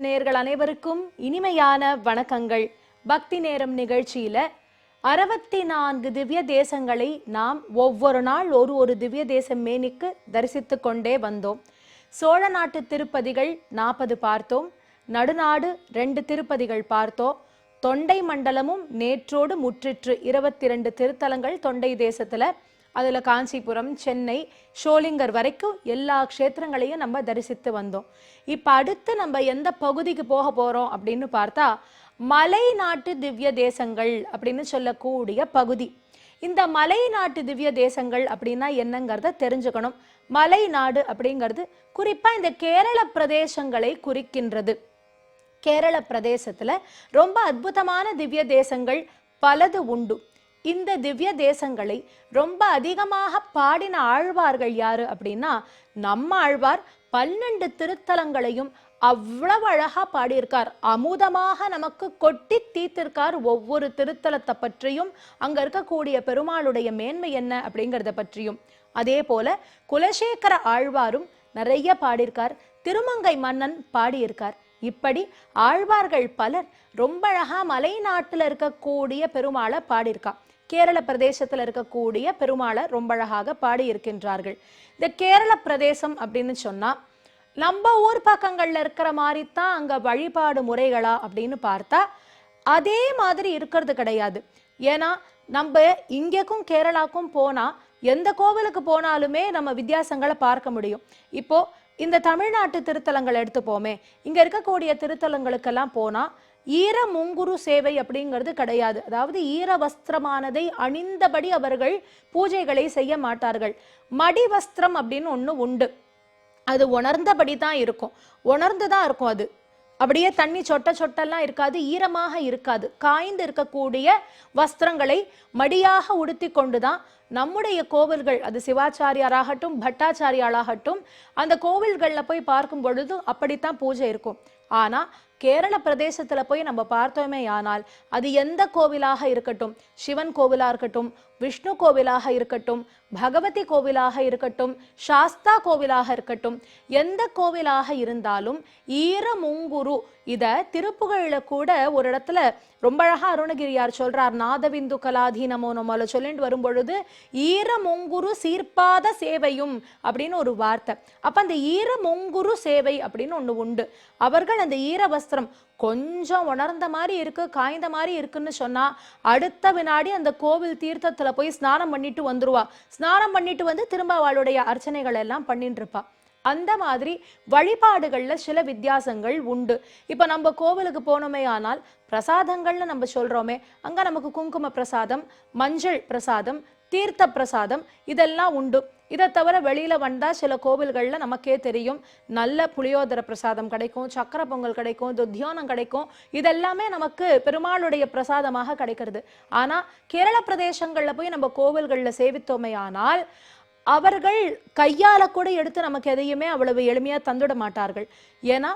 நேர்கள் அனைவருக்கும் இனிமையான வணக்கங்கள். பக்தி நேரம் நிகழ்ச்சியில அறுபத்தி நான்கு திவ்ய தேசங்களை நாம் ஒவ்வொரு நாள் ஒரு ஒரு திவ்ய தேசம் மேனிக்கு தரிசித்து கொண்டே வந்தோம். சோழ நாட்டு திருப்பதிகள் நாற்பது பார்த்தோம். நடுநாடு ரெண்டு திருப்பதிகள் பார்த்தோம். தொண்டை மண்டலமும் நேற்றோடு முற்றிற்று இருபத்தி ரெண்டு திருத்தலங்கள் தொண்டை தேசத்துல அதில் காஞ்சிபுரம் சென்னை ஷோலிங்கர் வரைக்கும் எல்லா க்ஷேத்திரங்களையும் நம்ம தரிசித்து வந்தோம். இப்போ அடுத்து நம்ம எந்த பகுதிக்கு போக போகிறோம் அப்படின்னு பார்த்தா மலை நாட்டு திவ்ய தேசங்கள் அப்படின்னு சொல்லக்கூடிய பகுதி. இந்த மலை நாட்டு திவ்ய தேசங்கள் அப்படின்னா என்னங்கிறத தெரிஞ்சுக்கணும். மலை நாடு அப்படிங்கிறது குறிப்பாக இந்த கேரள பிரதேசங்களை குறிக்கின்றது. கேரள பிரதேசத்தில் ரொம்ப அற்புதமான திவ்ய தேசங்கள் பலது உண்டு. இந்த திவ்ய தேசங்களை ரொம்ப அதிகமாக பாடின ஆழ்வார்கள் யாரு அப்படின்னா நம்ம ஆழ்வார் பன்னெண்டு திருத்தலங்களையும் அவ்வளவு அழகா பாடியிருக்கார். அமுதமாக நமக்கு கொட்டி தீர்த்திருக்கார் ஒவ்வொரு திருத்தலத்தை பற்றியும் அங்க இருக்கக்கூடிய பெருமாளுடைய மேன்மை என்ன அப்படிங்கறத பற்றியும். அதே போல குலசேகர ஆழ்வாரும் நிறைய பாடியிருக்கார். திருமங்கை மன்னன் பாடியிருக்கார். இப்படி ஆழ்வார்கள் பலர் ரொம்ப அழகா மலை நாட்டில் இருக்கக்கூடிய பெருமாளை பாடியிருக்கா. கேரள பிரதேசத்துல இருக்கக்கூடிய பெருமாளை ரொம்ப அழகாக பாடி இருக்கின்றார்கள் இந்த கேரள பிரதேசம் அப்படின்னு சொன்னா நம்ம ஊர் பக்கங்கள்ல இருக்கிற மாதிரி தான் அங்க வழிபாடு முறைகளா அப்படின்னு பார்த்தா அதே மாதிரி இருக்கிறது கிடையாது. ஏன்னா நம்ம இங்கேக்கும் கேரளாக்கும் போனா எந்த கோவிலுக்கு போனாலுமே நம்ம வித்தியாசங்களை பார்க்க முடியும். இப்போ இந்த தமிழ்நாட்டு திருத்தலங்கள் எடுத்துப்போமே இங்க இருக்கக்கூடிய திருத்தலங்களுக்கெல்லாம் போனா ஈர முங்குரு சேவை அப்படிங்கிறது கிடையாது. அதாவது ஈர வஸ்திரமானதை அணிந்தபடி அவர்கள் பூஜைகளை செய்ய மாட்டார்கள். மடி வஸ்திரம் அப்படின்னு ஒன்று உண்டு. அது உணர்ந்தபடி தான் இருக்கும். உணர்ந்து தான் இருக்கும் அது. அப்படியே தண்ணி சொட்ட சொட்டெல்லாம் இருக்காது ஈரமாக இருக்காது. காய்ந்து இருக்கக்கூடிய வஸ்திரங்களை மடியாக உடுத்தி கொண்டு தான் நம்முடைய கோவில்கள் அது சிவாச்சாரியாராகட்டும் பட்டாச்சாரியாராகட்டும் அந்த கோவில்களில் போய் பார்க்கும் பொழுது அப்படித்தான் பூஜை இருக்கும். ஆனால் கேரள பிரதேசத்துல போய் நம்ம பார்த்தோமே ஆனால் அது எந்த கோவிலாக இருக்கட்டும் சிவன் கோவிலா இருக்கட்டும் விஷ்ணு கோவிலாக இருக்கட்டும் பகவதி கோவிலாக இருக்கட்டும் சாஸ்தா கோவிலாக இருக்கட்டும் எந்த கோவிலாக இருந்தாலும் ஈரமுங்குரு இதை திருப்புகழில் கூட ஒரு இடத்துல ரொம்ப அழகா அருணகிரியார் சொல்றார் நாதவிந்து கலாதீனமோ நம்மள சொல்லிட்டு வரும் பொழுது ஈரமுங்குரு சீர்பாத சேவையும் அப்படின்னு ஒரு வார்த்தை. அப்ப அந்த ஈரமுங்குரு சேவை அப்படின்னு ஒண்ணு உண்டு. அவர்கள் அந்த ஈர வஸ்திரம் கொஞ்சம் உணர்ந்த மாதிரி இருக்கு காய்ந்த மாதிரி இருக்குன்னு சொன்னா அடுத்த வினாடி அந்த கோவில் தீர்த்தத்துல போய் ஸ்நானம் பண்ணிட்டு வந்துருவா. ஸ்நானம் பண்ணிட்டு வந்து திரும்ப அவளுடைய அர்ச்சனைகள் எல்லாம் பண்ணிட்டு இருப்பா. அந்த மாதிரி வழிபாடுகள்ல சில வித்தியாசங்கள் உண்டு. இப்போ நம்ம கோவிலுக்கு போனோமே ஆனால் பிரசாதங்கள்னு நம்ம சொல்றோமே அங்க நமக்கு குங்கும பிரசாதம் மஞ்சள் பிரசாதம் தீர்த்த பிரசாதம் இதெல்லாம் உண்டு. இதை தவிர வெளியில் வந்தால் சில கோவில்களில் நமக்கே தெரியும். நல்ல புளியோதர பிரசாதம் கிடைக்கும் சக்கர பொங்கல் கிடைக்கும் துத்தியானம் கிடைக்கும். இதெல்லாமே நமக்கு பெருமாளுடைய பிரசாதமாக கிடைக்கிறது. ஆனால் கேரள பிரதேசங்களில் போய் நம்ம கோவில்களில் சேவித்தோமே ஆனால் அவர்கள் கையால் கூட எடுத்து நமக்கு எதையுமே அவ்வளவு எளிமையாக தந்துட மாட்டார்கள். ஏன்னா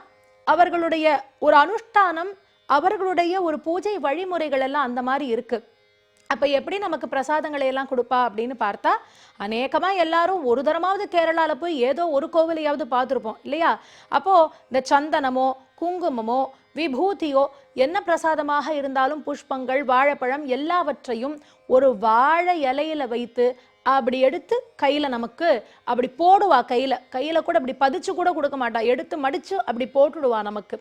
அவர்களுடைய ஒரு அனுஷ்டானம் அவர்களுடைய ஒரு பூஜை வழிமுறைகள் எல்லாம் அந்த மாதிரி இருக்குது அப்போ எப்படி நமக்கு பிரசாதங்களை எல்லாம் கொடுப்பா அப்படின்னு பார்த்தா அநேகமாக எல்லாரும் ஒரு தரமாவது கேரளாவில் போய் ஏதோ ஒரு கோவிலையாவது பார்த்துருப்போம் இல்லையா? அப்போது இந்த சந்தனமோ குங்குமமோ விபூதியோ என்ன பிரசாதமாக இருந்தாலும் புஷ்பங்கள் வாழைப்பழம் எல்லாவற்றையும் ஒரு வாழை இலையில வைத்து அப்படி எடுத்து கையில் நமக்கு அப்படி போடுவா கையில். கையில் கூட அப்படி பதிச்சு கூட கொடுக்க மாட்டா. எடுத்து மடித்து அப்படி போட்டுடுவா நமக்கு.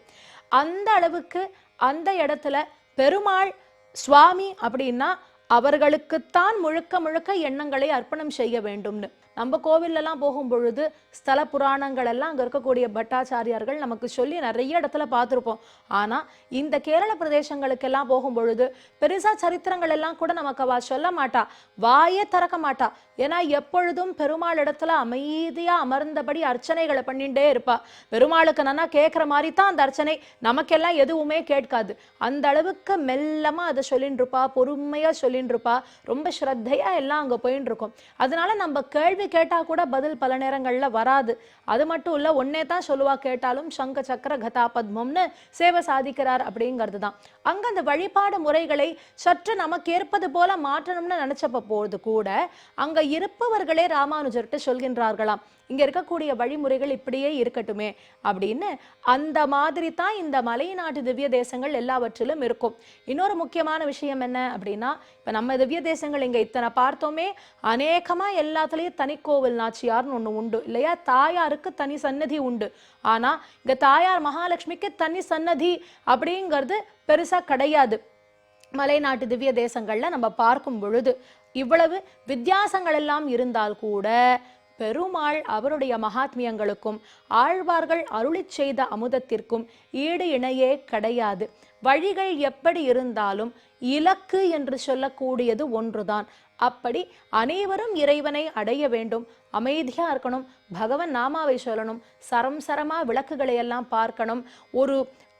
அந்த அளவுக்கு அந்த இடத்துல பெருமாள் சுவாமி அப்படின்னா அவர்களுக்குத்தான் முழுக்க முழுக்க எண்ணங்களை அர்ப்பணம் செய்ய வேண்டும்னு. நம்ம கோவில்லலாம் போகும் பொழுது ஸ்தல புராணங்கள் எல்லாம் அங்கே இருக்கக்கூடிய பட்டாச்சாரியார்கள் நமக்கு சொல்லி நிறைய இடத்துல பார்த்துருப்போம். ஆனால் இந்த கேரள பிரதேசங்களுக்கெல்லாம் போகும் பொழுது பெருசா சரித்திரங்கள் எல்லாம் கூட நமக்கு வா சொல்ல மாட்டா. வாயே திறக்க மாட்டா. ஏன்னா எப்பொழுதும் பெருமாள் இடத்துல அமைதியா அமர்ந்தபடி அர்ச்சனைகளை பண்ணிட்டே இருப்பா. பெருமாளுக்கு நல்லா கேட்குற மாதிரி தான் அந்த அர்ச்சனை. நமக்கெல்லாம் எதுவுமே கேட்காது. அந்த அளவுக்கு மெல்லமா அதை சொல்லிட்டு இருப்பா பொறுமையா சொல்லிட்டு இருப்பா ரொம்ப ஸ்ரத்தையா எல்லாம் அங்க போயின்னு இருக்கும் அதனால நம்ம கேள்வி கேட்டா கூட பதில் பல நேரங்கள்ல வராது. அது மட்டும் இல்ல ஒன்னே தான் சொல்லுவா கேட்டாலும் சங்க சக்கர கதா பத்மம்னு சேவை சாதிக்கிறார் அப்படிங்கிறது தான் அங்க அந்த வழிபாடு முறைகளை சற்று நமக்கு ஏற்பது போல மாற்றணும்னு நினைச்சப்ப போது கூட அங்க இருப்பவர்களே ராமானுஜர்கிட்ட சொல்கின்றார்களாம். இங்க இருக்கக்கூடிய வழிமுறைகள் இப்படியே இருக்கட்டுமே அப்படின்னு. அந்த மாதிரி தான் இந்த மலைநாட்டு திவ்ய தேசங்கள் எல்லாவற்றிலும் இருக்கும். இன்னொரு முக்கியமான விஷயம் என்ன அப்படின்னா இப்ப நம்ம திவ்ய தேசங்கள் இங்க இத்தனை பார்த்தோமே அநேகமா எல்லாத்துலயும் தனிக்கோவில் நாச்சியார்னு ஒன்று உண்டு இல்லையா? தாயாருக்கு தனி சன்னதி உண்டு. ஆனா இங்கே தாயார் மகாலட்சுமிக்கு தனி சன்னதி அப்படிங்கிறது பெருசா கிடையாது. மலைநாட்டு திவ்ய தேசங்கள்ல நம்ம பார்க்கும் பொழுது. இவ்வளவு வித்தியாசங்கள் எல்லாம் இருந்தால் கூட பெருமாள் அவருடைய மகாத்மியங்களுக்கும் ஆழ்வார்கள் அருளிச் செய்த அமுதத்திற்கும் ஈடு இணையே கிடையாது. வழிகள் எப்படி இருந்தாலும் இலக்கு என்று சொல்லக்கூடியது ஒன்றுதான். அப்படி அனைவரும் இறைவனை அடைய வேண்டும் அமைதியாக இருக்கணும் பகவன் நாமாவை சொல்லணும் சரம் சரமா விளக்குகளை எல்லாம் பார்க்கணும். ஒரு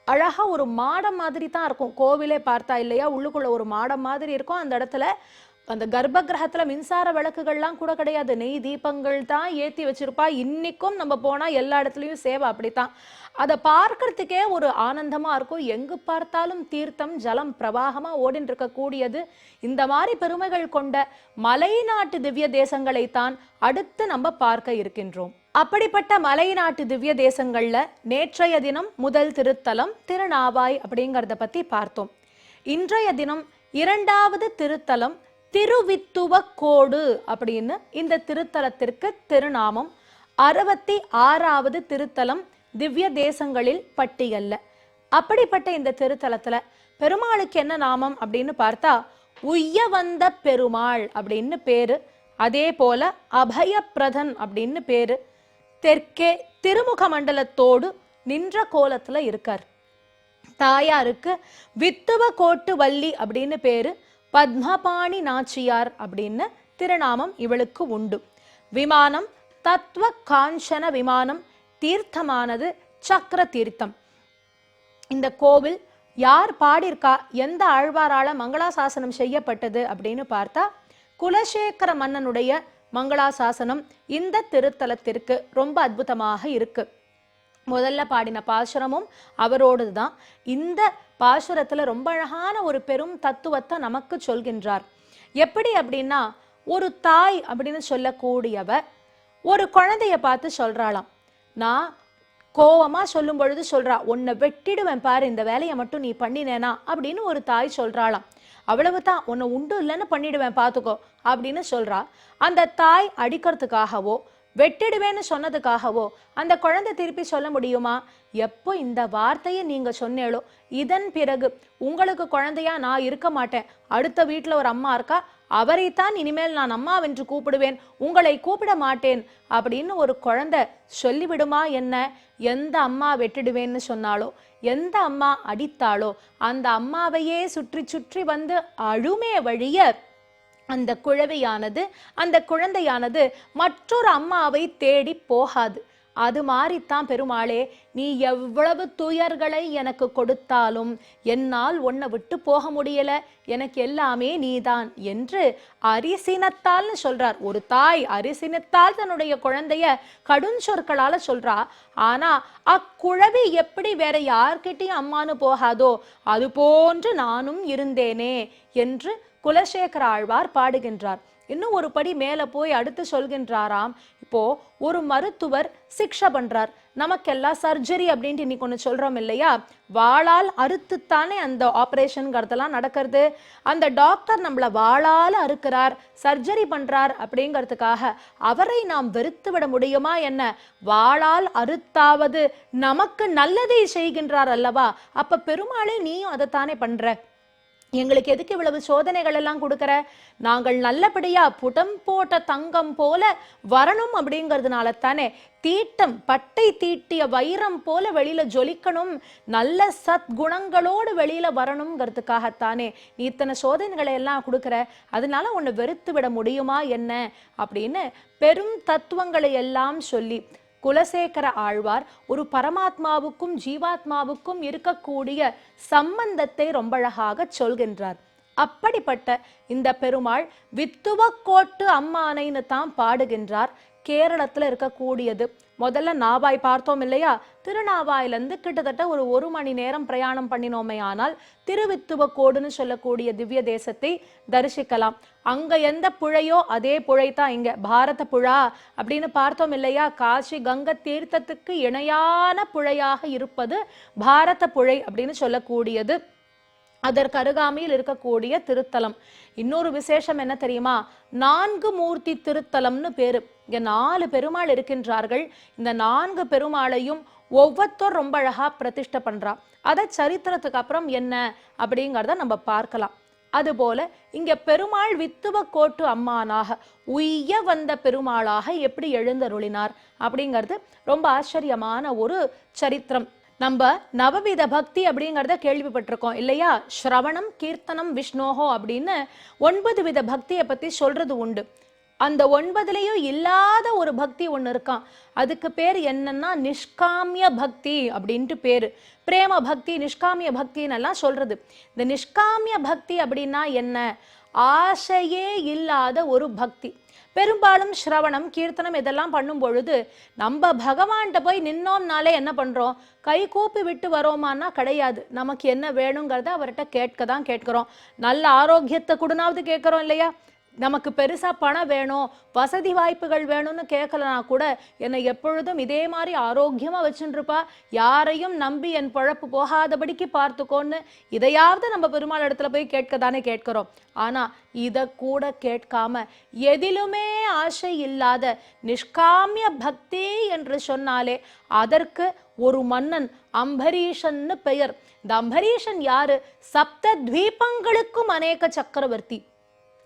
அழகா ஒரு மாடம் மாதிரி தான் இருக்கும். கோவிலே பார்த்தா இல்லையா? உள்ளுக்குள்ள ஒரு மாடம் மாதிரி இருக்கும். அந்த இடத்துல அந்த கர்ப்ப கிரகத்துல மின்சார விளக்குகள்லாம் கூட கிடையாது. நெய் தீபங்கள் தான் ஏத்தி வச்சிருப்பா. இன்னைக்கும் நம்ம போனா எல்லா இடத்துலயும் சேவை அப்படித்தான். அதை பார்க்கறதுக்கே ஒரு ஆனந்தமா இருக்கும். எங்கு பார்த்தாலும் தீர்த்தம் ஜலம் பிரவாகமா ஓடின்னு இருக்கக்கூடியது இந்த மாதிரி பெருமைகள் கொண்ட மலைநாட்டு திவ்ய தேசங்களை தான் அடுத்து நம்ம பார்க்க இருக்கின்றோம். அப்படிப்பட்ட மலைநாட்டு திவ்ய தேசங்கள்ல நேற்றைய தினம் முதல் திருத்தலம் திருநாவாய் அப்படிங்கறத பத்தி பார்த்தோம். இன்றைய தினம் இரண்டாவது திருத்தலம் திருவித்துவக்கோடு அப்படின்னு இந்த திருத்தலத்திற்கு திருநாமம். அறுபத்தி ஆறாவது திருத்தலம் திவ்ய தேசங்களில் பட்டியல்ல. அப்படிப்பட்ட இந்த திருத்தலத்துல பெருமாளுக்கு என்ன நாமம் அப்படின்னு பார்த்தா உய்ய வந்த பெருமாள் அப்படின்னு பேரு. அதே போல அபயப்பிரதன் அப்படின்னு பேரு. தெற்கே திருமுக மண்டலத்தோடு நின்ற கோலத்துல இருக்கார். தாயாருக்கு வித்துவ கோட்டு வள்ளி அப்படின்னு பேரு. பத்மபாணி நாச்சியார் அப்படின்னு திருநாமம் இவளுக்கு உண்டு. விமானம் தத்துவ காஞ்சன விமானம் தீர்த்தமானது சக்கர தீர்த்தம். இந்த கோவில் யார் பாடியிருக்கா? எந்த ஆழ்வாரால மங்களாசாசனம் செய்யப்பட்டது அப்படின்னு பார்த்தா குலசேகர மன்னனுடைய மங்களாசாசனம் இந்த திருத்தலத்திற்கு ரொம்ப அற்புதமாக இருக்கு. முதல்ல பாடின பாசுரமும் அவரோடது தான் இந்த பாசுரத்துல ரொம்ப அழகான ஒரு பெரும் தத்துவத்தை நமக்கு சொல்கின்றார். எப்படி அப்படின்னா ஒரு தாய் அப்படின்னு சொல்லக்கூடியவ ஒரு குழந்தைய பார்த்து சொல்றாளாம். நான் கோவமா சொல்லும் பொழுது சொல்றா உன்னை வெட்டிடுவேன் பாரு இந்த வேலையை மட்டும் நீ பண்ணினேனா? அப்படின்னு ஒரு தாய் சொல்றாளாம். அவ்வளவுதான் உன்னை உண்டு இல்லைன்னு பண்ணிடுவேன் பார்த்துக்கோ அப்படின்னு சொல்கிறா அந்த தாய் அடிக்கிறதுக்காகவோ வெட்டிடுவேன்னு சொன்னதுக்காகவோ அந்த குழந்தை திருப்பி சொல்ல முடியுமா? எப்போ இந்த வார்த்தையை நீங்கள் சொன்னேளோ இதன் பிறகு உங்களுக்கு குழந்தையா நான் இருக்க மாட்டேன். அடுத்த வீட்டில் ஒரு அம்மா இருக்கா அவரைத்தான் இனிமேல் நான் அம்மாவென்று கூப்பிடுவேன். உங்களை கூப்பிட மாட்டேன் அப்படின்னு ஒரு குழந்தை சொல்லிவிடுமா என்ன? எந்த அம்மா வெட்டிடுவேன்னு சொன்னாலோ எந்த அம்மா அடித்தாலோ அந்த அம்மாவையே சுற்றி சுற்றி வந்து அழுமே வழிய அந்த குழவையானது அந்த குழந்தையானது மற்றொரு அம்மாவை தேடி போகாது. அது மாதிரித்தான் பெருமாளே. நீ எவ்வளவு துயர்களை எனக்கு கொடுத்தாலும் என்னால் உன்னை விட்டு போக முடியல. எனக்கு எல்லாமே நீதான் என்று அரிசினத்தால்னு சொல்றார். ஒரு தாய் அரிசினத்தால் தன்னுடைய குழந்தைய கடுஞ்சொற்களால சொல்றா. ஆனா அக்குழவி எப்படி வேற யார்கிட்டயும் அம்மானு போகாதோ அது போன்று நானும் இருந்தேனே என்று குலசேகர ஆழ்வார் பாடுகின்றார். இன்னும் ஒரு படி மேல போய் அடுத்து சொல்கின்றாராம் இப்போ ஒரு மருத்துவர் சிக்ஷ பண்றார். நமக்கெல்லாம் சர்ஜரி அப்படின்ட்டு இன்னைக்கு ஒன்று சொல்றோம் இல்லையா? வாழால் அறுத்துத்தானே அந்த ஆப்ரேஷனுங்கிறதெல்லாம் நடக்கிறது. அந்த டாக்டர் நம்மள வாழால் அறுக்கிறார் சர்ஜரி பண்றார் அப்படிங்கிறதுக்காக அவரை நாம் வெறுத்து விட முடியுமா என்ன? வாழால் அறுத்தாவது நமக்கு நல்லதை செய்கின்றார் அல்லவா? அப்ப பெருமாளே நீயும் அதைத்தானே பண்ற? எங்களுக்கு எதுக்கு இவ்வளவு சோதனைகள் எல்லாம் கொடுக்குற? நாங்கள் நல்லபடியா புடம் போட்ட தங்கம் போல வரணும் அப்படிங்கிறதுனால தானே தீட்டம் பட்டை தீட்டிய வைரம் போல வெளியில ஜொலிக்கணும் நல்ல சத்குணங்களோடு வெளியில வரணுங்கிறதுக்காகத்தானே நீ இத்தனை சோதனைகளை எல்லாம் கொடுக்குற? அதனால உன்னை வெறுத்து விட முடியுமா என்ன? அப்படின்னு பெரும் தத்துவங்களை எல்லாம் சொல்லி குலசேகர ஆழ்வார் ஒரு பரமாத்மாவுக்கும் ஜீவாத்மாவுக்கும் இருக்கக்கூடிய சம்பந்தத்தை ரொம்ப அழகாக சொல்கின்றார். அப்படிப்பட்ட இந்த பெருமாள் வித்துவக்கோட்டு அம்மானைன்னு தான் பாடுகின்றார். கேரளத்தில் இருக்கக்கூடியது. முதல்ல நாவாய் பார்த்தோம் இல்லையா? திருநாவாயிலிருந்து கிட்டத்தட்ட ஒரு ஒரு மணி நேரம் பிரயாணம் பண்ணினோமே ஆனால் திருவித்துவக்கோடுன்னு சொல்லக்கூடிய திவ்ய தேசத்தை தரிசிக்கலாம். அங்க எந்த புழையோ அதே புழை தான் இங்க. பாரத புழா அப்படின்னு பார்த்தோம் இல்லையா? காசி கங்கை தீர்த்தத்துக்கு இணையான புழையாக இருப்பது பாரத புழை அப்படின்னு சொல்லக்கூடியது. அதற்கு அருகாமையில் இருக்கக்கூடிய திருத்தலம். இன்னொரு விசேஷம் என்ன தெரியுமா? நான்கு மூர்த்தி திருத்தலம்னு பேரு. இங்க நாலு பெருமாள் இருக்கின்றார்கள். இந்த நான்கு பெருமாளையும் ஒவ்வொருத்தர் ரொம்ப அழகா பிரதிஷ்டை பண்றா. அதை சரித்திரத்துக்கு அப்புறம் என்ன அப்படிங்கிறத நம்ம பார்க்கலாம். அதுபோல இங்க பெருமாள் வித்துவ கோட்டு அம்மானாக உய்ய வந்த பெருமாளாக எப்படி எழுந்தருளினார் அப்படிங்கிறது ரொம்ப ஆச்சரியமான ஒரு சரித்திரம். நம்ம நவவித பக்தி அப்படிங்கிறத கேள்விப்பட்டிருக்கோம் இல்லையா? ஸ்ரவணம் கீர்த்தனம் விஷ்ணோஹோ அப்படின்னு ஒன்பது வித பக்தியை பத்தி சொல்றது உண்டு. அந்த ஒன்பதுலயும் இல்லாத ஒரு பக்தி ஒன்று இருக்கான் அதுக்கு பேர் என்னன்னா நிஷ்காமிய பக்தி அப்படின்ட்டு பேர். பிரேம பக்தி நிஷ்காமிய பக்தின்னு எல்லாம் சொல்றது. இந்த நிஷ்காமிய பக்தி அப்படின்னா என்ன? ஆசையே இல்லாத ஒரு பக்தி. பெரும்பாலும் ஸ்ரவணம் கீர்த்தனம் இதெல்லாம் பண்ணும் பொழுது நம்ம பகவான்கிட்ட போய் நின்னோம்னாலே என்ன பண்ணுறோம் கை கூப்பி விட்டு வரோமான்னா கிடையாது. நமக்கு என்ன வேணுங்கிறத அவர்கிட்ட கேட்க தான் கேட்குறோம். நல்ல ஆரோக்கியத்தை கொடுனாவது கேட்குறோம் இல்லையா? நமக்கு பெருசாக பணம் வேணும் வசதி வாய்ப்புகள் வேணும்னு கேட்கலனா கூட என்னை எப்பொழுதும் இதே மாதிரி ஆரோக்கியமாக வச்சுருப்பா. யாரையும் நம்பி என் பழப்பு போகாதபடிக்கு பார்த்துக்கோன்னு இதையாவது நம்ம பெருமாள் இடத்துல போய் கேட்க தானே கேட்கிறோம். ஆனால் இதை கூட கேட்காம எதிலுமே ஆசை இல்லாத நிஷ்காமிய பக்தி என்று சொன்னாலே அதற்கு ஒரு மன்னன் அம்பரீஷன்னு பெயர். இந்த அம்பரீஷன் யாரு? சப்த துவீபங்களுக்கும் அநேக சக்கரவர்த்தி.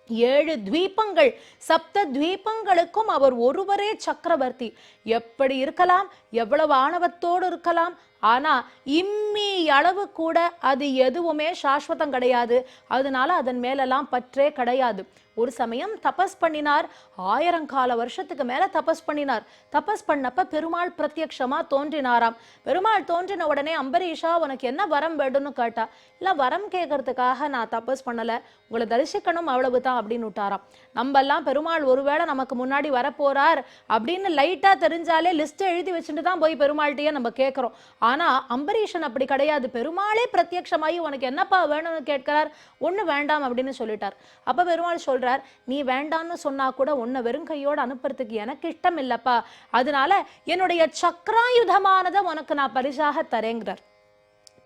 ஏழு துவீபங்கள் சப்த துவீபங்களுக்கும் அவர் ஒருவரே சக்கரவர்த்தி. எப்படி இருக்கலாம்? எவ்வளவு ஆணவத்தோடு இருக்கலாம்? ஆனா இம்மி அளவு கூட அது எதுவுமே சாஸ்வதம் கிடையாது. அதனால அதன் மேலெல்லாம் பற்றே கிடையாது. ஒரு சமயம் தபஸ் பண்ணினார். ஆயிரங்கால வருஷத்துக்கு மேல தபஸ் பண்ணினார். தபஸ் பண்ணப்ப பெருமாள் பிரத்யக்ஷமா தோன்றினாராம். பெருமாள் தோன்றின உடனே அம்பரீஷா உனக்கு என்ன வரம் வேண்டும்னு கேட்டா? இல்ல வரம் கேட்கறதுக்காக நான் தபஸ் பண்ணல. உங்களை தரிசிக்கணும் அவ்வளவுதான் அப்படின்னு விட்டாராம். நம்ம எல்லாம் பெருமாள் ஒருவேளை நமக்கு முன்னாடி வரப்போறார் அப்படின்னு லைட்டா தெரிஞ்சாலே லிஸ்ட்டை எழுதி வச்சுட்டு தான் போய் பெருமாள்கிட்டயே நம்ம கேட்குறோம் ஆனா அம்பரீஷன் அப்படி கிடையாது. பெருமாளே பிரத்யக்ஷமாயி உனக்கு என்னப்பா வேணும்னு கேட்கிறார்? ஒண்ணு வேண்டாம் அப்படின்னு சொல்லிட்டார். அப்ப பெருமாள் சொல்றார் நீ வேண்டாம்னு சொன்னா கூட உன்னை வெறும் கையோடு அனுப்புறதுக்கு எனக்கு இஷ்டம் இல்லப்பா அதனால என்னுடைய சக்கராயுதமானதை உனக்கு நான் பரிசாக தரேங்கிறார்.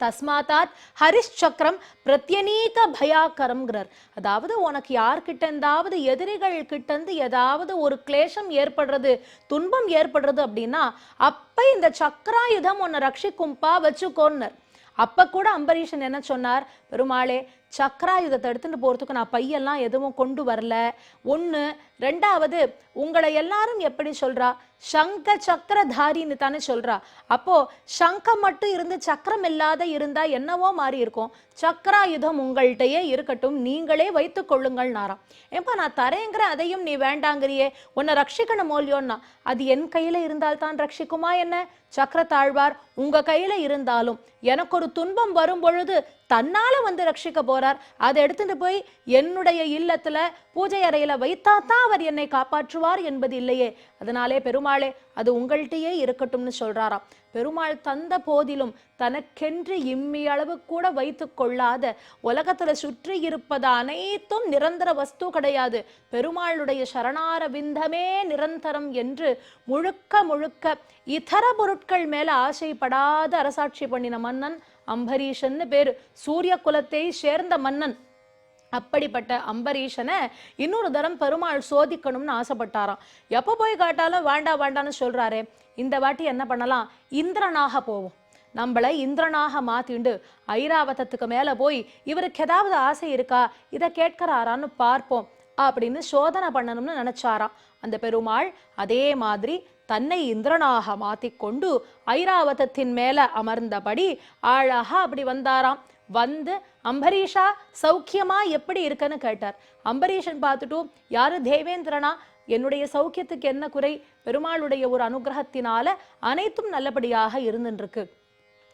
தஸ்மாத்தாத் ஹரிஷ் சக்கரம் பிரத்யநீக பயாக்கரம்ங்கிறார். அதாவது உனக்கு யார்கிட்ட இருந்தாவது எதிரிகள் கிட்டேருந்து ஏதாவது ஒரு கிளேஷம் ஏற்படுறது துன்பம் ஏற்படுறது அப்படின்னா அப்போ இந்த சக்கராயுதம் உன்னை ரட்சிக்கும்பா வச்சுக்கோன்னர். அப்போ கூட அம்பரீஷன் என்ன சொன்னார்? பெருமாளே சக்கராயுதத்தை எடுத்துட்டு போகிறதுக்கு நான் பையெல்லாம் எதுவும் கொண்டு வரல. ஒன்று ரெண்டாவது உங்களை எல்லாரும் எப்படி சொல்றா? சங்க சக்கரதாரின்னு தானே சொல்றா. அப்போ சங்கம் மட்டும் இருந்து சக்கரம் இல்லாத இருந்தா என்னவோ மாறி இருக்கும். சக்கராயுதம் உங்கள்கிட்டயே இருக்கட்டும் நீங்களே வைத்து கொள்ளுங்கள் நாராம் ஏப்பா நான் தரேங்கிற அதையும் நீ வேண்டாங்கிறியே. உன்னை ரட்சிக்கணும் மோல்யோன்னா. அது என் கையில இருந்தால் தான் ரட்சிக்குமா என்ன? சக்கரத்தாழ்வார் உங்க கையில இருந்தாலும். எனக்கு ஒரு துன்பம் வரும் பொழுது தன்னால் வந்து ரட்சிக்க போகிறார் அதை எடுத்துட்டு போய் என்னுடைய இல்லத்தில் பூஜை அறையில் வைத்தா தான் அவர் என்னை காப்பாற்றுவார் என்பது இல்லையே. அதனாலே பெருமாளே அது உங்கள்கிட்டயே இருக்கட்டும்னு சொல்கிறாராம் பெருமாள் தந்த போதிலும் தனக்கென்று இம்மி அளவு கூட வைத்து கொள்ளாத உலகத்தில் சுற்றி இருப்பது அனைத்தும் நிரந்தர வஸ்து கிடையாது. பெருமாளுடைய சரணார விந்தமே நிரந்தரம் என்று முழுக்க முழுக்க இதர பொருட்கள் மேல ஆசைப்படாத அரசாட்சி பண்ணின மன்னன் அம்பரீஷன்னு பேரு. சூரிய குலத்தை சேர்ந்த மன்னன். அப்படிப்பட்ட அம்பரீஷனை இன்னொரு தரம் பெருமாள் சோதிக்கணும்னு ஆசைப்பட்டாராம். எப்போ போய் காட்டாலும் வேண்டா வேண்டான்னு சொல்றாரே. இந்த வாட்டி என்ன பண்ணலாம்? இந்திரனாக போவோம். நம்மளை இந்திரனாக மாத்திண்டு ஐராவதத்துக்கு மேல போய் இவருக்கு ஏதாவது ஆசை இருக்கா? இதை கேட்கிறாரான்னு பார்ப்போம். அப்படின்னு சோதனை பண்ணணும்னு நினைச்சாராம். அந்த பெருமாள் அதே மாதிரி தன்னை இந்திரனாக மாத்திக்கொண்டு ஐராவதத்தின் மேல அமர்ந்தபடி ஆழாக அப்படி வந்தாராம். வந்து அம்பரீஷா சௌக்கியமா எப்படி இருக்கன்னு கேட்டார். அம்பரீஷன் பார்த்துட்டும் யாரு தேவேந்திரனா? என்னுடைய சௌக்கியத்துக்கு என்ன குறை? பெருமாளுடைய ஒரு அனுகிரகத்தினால அனைத்தும் நல்லபடியாக இருந்துருக்கு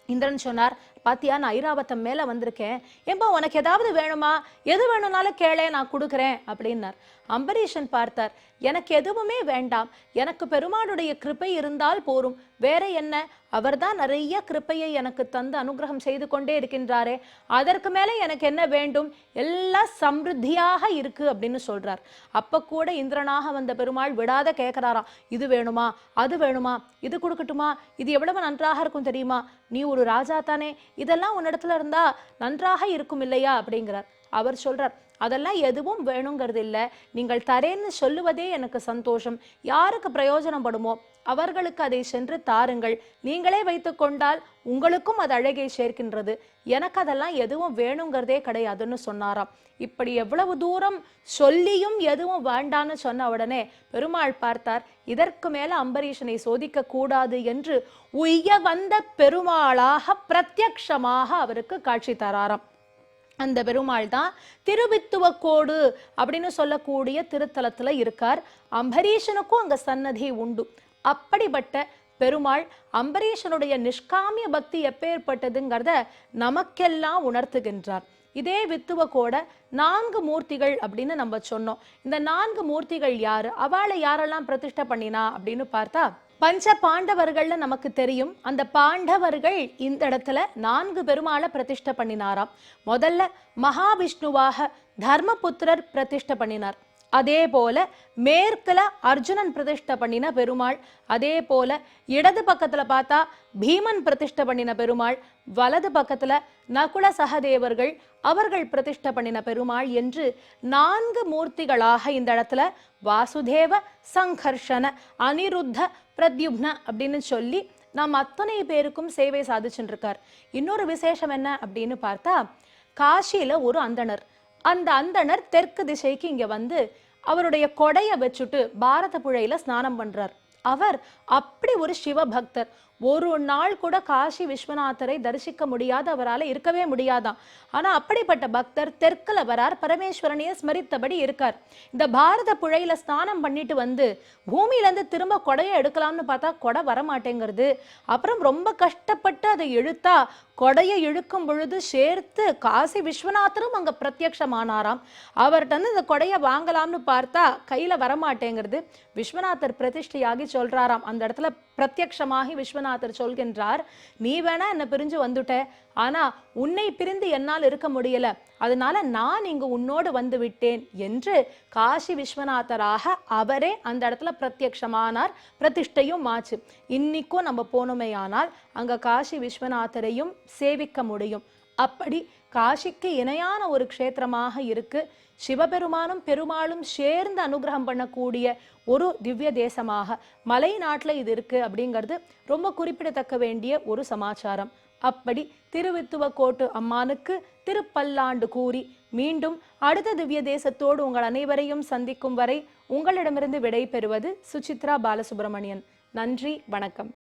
இந்திரன் சொன்னார் பாத்தியா நான் ஐராவத்தம் மேல வந்திருக்கேன். ஏம்பா உனக்கு ஏதாவது வேணுமா? எது வேணும்னாலும் கேளே நான் கொடுக்குறேன் அப்படின்னார். அம்பரீஷன் பார்த்தார் எனக்கு எதுவுமே வேண்டாம். எனக்கு பெருமாளுடைய கிருப்பை இருந்தால் போரும். வேற என்ன? அவர்தான் நிறைய கிருப்பையை எனக்கு தந்து அனுகிரகம் செய்து கொண்டே இருக்கின்றாரே. அதற்கு மேலே எனக்கு என்ன வேண்டும்? எல்லாம் சம்ருத்தியாக இருக்கு அப்படின்னு சொல்றார். அப்ப கூட இந்திரனாக வந்த பெருமாள் விடாத கேட்கிறாராம் இது வேணுமா? அது வேணுமா? இது கொடுக்கட்டுமா? இது எவ்வளவு நன்றாக இருக்கும் தெரியுமா? நீ ஒரு ராஜா தானே. இதெல்லாம் உன்னிடத்துல இருந்தா நன்றாக இருக்கும் இல்லையா? அப்படிங்கிறார். அவர் சொல்றார் அதெல்லாம் எதுவும் வேணுங்கிறது இல்லை நீங்கள் தரேன்னு சொல்லுவதே எனக்கு சந்தோஷம். யாருக்கு பிரயோஜனப்படுமோ அவர்களுக்கு அதை சென்று தாருங்கள். நீங்களே வைத்து கொண்டால் உங்களுக்கும் அது அழகை சேர்க்கின்றது. எனக்கு அதெல்லாம் எதுவும் வேணுங்கிறதே கிடையாதுன்னு சொன்னாராம். இப்படி எவ்வளவு தூரம் சொல்லியும் எதுவும் வேண்டான்னு சொன்ன உடனே பெருமாள் பார்த்தார் இதற்கு மேல அம்பரீஷனை சோதிக்க கூடாது என்று உய்ய வந்த பெருமாளாக பிரத்யக்ஷமாக அவருக்கு காட்சி தராராம். அந்த பெருமாள் தான் திருவித்துவக்கோடு அப்படின்னு சொல்லக்கூடிய திருத்தலத்தில் இருக்கார். அம்பரீஷனுக்கும் அங்கே சன்னதி உண்டு. அப்படிப்பட்ட பெருமாள் அம்பரீஷனுடைய நிஷ்காமிய பக்தி எப்பேற்பட்டதுங்கிறத நமக்கெல்லாம் உணர்த்துகின்றார். இதே வித்துவக்கோட நான்கு மூர்த்திகள் அப்படின்னு நம்ம சொன்னோம். இந்த நான்கு மூர்த்திகள் யாரு? அவளை யாரெல்லாம் பிரதிஷ்டை பண்ணினா அப்படின்னு பார்த்தா பஞ்ச பாண்டவர்கள்ல நமக்கு தெரியும். அந்த பாண்டவர்கள் இந்த இடத்துல நான்கு பெருமாளை பிரதிஷ்ட பண்ணினாராம். முதல்ல மகாவிஷ்ணுவாக தர்மபுத்திரர் பிரதிஷ்ட பண்ணினார். அதே போல மேற்குல அர்ஜுனன் பிரதிஷ்டை பண்ணின பெருமாள். அதே போல இடது பக்கத்துல பார்த்தா பீமன் பிரதிஷ்ட பண்ணின பெருமாள். வலது பக்கத்துல நகுல சகதேவர்கள் அவர்கள் பிரதிஷ்ட பண்ணின பெருமாள் என்று நான்கு மூர்த்திகளாக இந்த இடத்துல வாசுதேவ சங்கர்ஷன அனிருத்த பிரத்யுப்ன அப்படின்னு சொல்லி நாம் அத்தனை பேருக்கும் சேவை சாதிச்சுருக்கார் இன்னொரு விசேஷம் என்ன அப்படின்னு பார்த்தா காசியில ஒரு அந்தணர். அந்த அந்தணர் தெற்கு திசைக்கு இங்க வந்து அவருடைய கொடைய வச்சுட்டு பாரத புழையில ஸ்நானம் பண்றார். அவர் அப்படி ஒரு சிவ பக்தர் ஒரு நாள் கூட காசி விஸ்வநாதரை தரிசிக்க முடியாது அவரால் இருக்கவே முடியாதாம். ஆனால் அப்படிப்பட்ட பக்தர் தெற்கில் வரார் பரமேஸ்வரனையே ஸ்மரித்தபடி இருக்கார். இந்த பாரத புழையில ஸ்நானம் பண்ணிட்டு வந்து பூமியிலேருந்து திரும்ப கொடையை எடுக்கலாம்னு பார்த்தா கொடை வர மாட்டேங்கிறது அப்புறம் ரொம்ப கஷ்டப்பட்டு அதை இழுத்தா கொடையை இழுக்கும் பொழுது சேர்த்து காசி விஸ்வநாதரும் அங்கே பிரத்யக்ஷமானாராம் அவர்கிட்ட வந்து இந்த கொடையை வாங்கலாம்னு பார்த்தா கையில் வரமாட்டேங்கிறது. விஸ்வநாதர் பிரதிஷ்டையாகி சொல்கிறாராம் அந்த இடத்துல பிரத்யக்ஷமாகி விஸ்வநாதர் சொல்கின்றார் நீ வேணா என்னை பிரிஞ்சு வந்துட்ட. ஆனா உன்னை பிரிந்து என்னால் இருக்க முடியல. அதனால நான் இங்கு உன்னோடு வந்து விட்டேன் என்று காசி விஸ்வநாதராக அவரே அந்த இடத்துல பிரத்யக்ஷமானார் பிரதிஷ்டையும் ஆச்சு. இன்னைக்கும் நம்ம போனோமேயானால் அங்க காசி விஸ்வநாதரையும் சேவிக்க முடியும். அப்படி காஷிக்கு இணையான ஒரு க்ஷேத்திரமாக இருக்கு. சிவபெருமானும் பெருமாளும் சேர்ந்து அனுகிரகம் பண்ணக்கூடிய ஒரு திவ்ய தேசமாக மலை நாட்டில் இது இருக்கு அப்படிங்கிறது ரொம்ப குறிப்பிடத்தக்க வேண்டிய ஒரு சமாச்சாரம். அப்படி திருவித்துவக்கோட்டு அம்மானுக்கு திருப்பல்லாண்டு கூறி மீண்டும் அடுத்த திவ்ய தேசத்தோடு உங்கள் அனைவரையும் சந்திக்கும் வரை உங்களிடமிருந்து விடை பெறுவது சுசித்ரா பாலசுப்ரமணியன். நன்றி வணக்கம்.